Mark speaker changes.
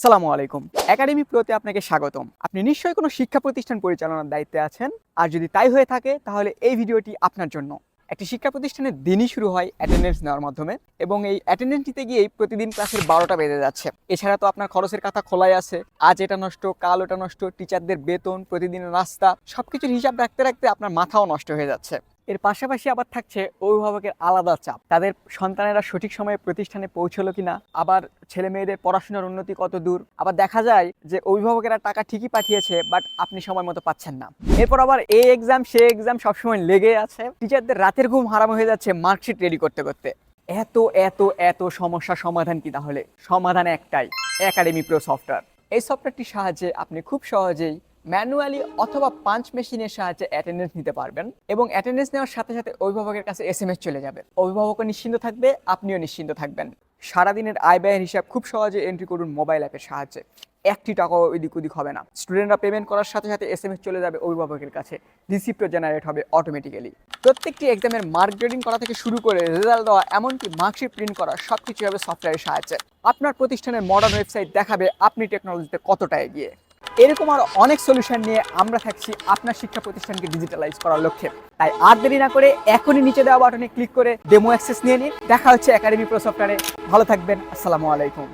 Speaker 1: আসসালামু আলাইকুম। একাডেমি প্রোতে আপনাকে স্বাগতম। আপনি নিশ্চয়ই কোনো শিক্ষা প্রতিষ্ঠান পরিচালনার দায়িত্বে আছেন। আর যদি তাই হয়ে থাকে, তাহলে এই ভিডিওটি আপনার জন্য। একটি শিক্ষা প্রতিষ্ঠানের দিনই শুরু হয় অ্যাটেন্ডেন্স নেওয়ার মাধ্যমে এবং এই অ্যাটেন্ডেন্স নিতে গিয়েই প্রতিদিন ক্লাসের বারোটা বেজে যাচ্ছে। এছাড়া তো আপনার খরচের কথা খোলাই আছে। আজ এটা নষ্ট, কাল ওটা নষ্ট, টিচারদের বেতন, প্রতিদিনের নাস্তা সবকিছুর হিসাব রাখতে রাখতে আপনার মাথাও নষ্ট হয়ে যাচ্ছে। এর পাশাপাশি আবার থাকছে অভিভাবকের আলাদা চাপ। তাদের সন্তানেরা সঠিক সময়ে প্রতিষ্ঠানে পৌঁছলো কিনা, আবার ছেলে মেয়েদের পড়াশোনার উন্নতি কত দূর? আবার দেখা যায় যে অভিভাবকেরা টাকা ঠিকই পাঠিয়েছে, বাট আপনি সময় মতো পাচ্ছেন না। এরপর আবার এই এক্সাম সে এক্সাম সবসময় লেগে আছে। টিচারদের রাতের ঘুম হারাম হয়ে যাচ্ছে মার্কশিট রেডি করতে করতে। এত এত এত সমস্যা সমাধান কি তাহলে? সমাধান একটাই একাডেমি প্রো সফটওয়্যার এই সফটওয়্যারটির সাহায্যে আপনি খুব সহজেই ম্যানুয়ালি অথবা পাঞ্চ মেশিনের সাহায্যে অ্যাটেন্ডেন্স নিতে পারবেন এবং অ্যাটেন্ডেন্স নেওয়ার সাথে সাথে অভিভাবকের কাছে এস এম এস চলে যাবে। অভিভাবকও নিশ্চিন্ত থাকবে, আপনিও নিশ্চিন্ত থাকবেন। সারাদিনের আয় ব্যয়ের হিসাব খুব সহজে এন্ট্রি করুন মোবাইল অ্যাপের সাহায্যে। একটি টাকাও এদিক ওদিক হবে না। স্টুডেন্টরা পেমেন্ট করার সাথে সাথে এস এম এস চলে যাবে অভিভাবকের কাছে। রিসিপ্টও জেনারেট হবে অটোমেটিক্যালি প্রত্যেকটি এক্সামের মার্ক গ্রেডিং করা থেকে শুরু করে রেজাল্ট দেওয়া, এমনকি মার্কশিট প্রিন্ট করা সব কিছু হবে সফটওয়্যারের সাহায্যে। আপনার প্রতিষ্ঠানের মডার্ন ওয়েবসাইট দেখাবে আপনি টেকনোলজিতে কতটা এগিয়ে। এরকম আরও অনেক সলিউশন নিয়ে আমরা থাকছি আপনার শিক্ষা প্রতিষ্ঠানকে ডিজিটালাইজ করার লক্ষ্যে। তাই আর দেরি না করে এখনই নিচে দেওয়া বাটনে ক্লিক করে ডেমো অ্যাক্সেস নিয়ে নিন। দেখা হচ্ছে একাডেমি প্রো সফটওয়্যারে ভালো থাকবেন। আসসালামু আলাইকুম।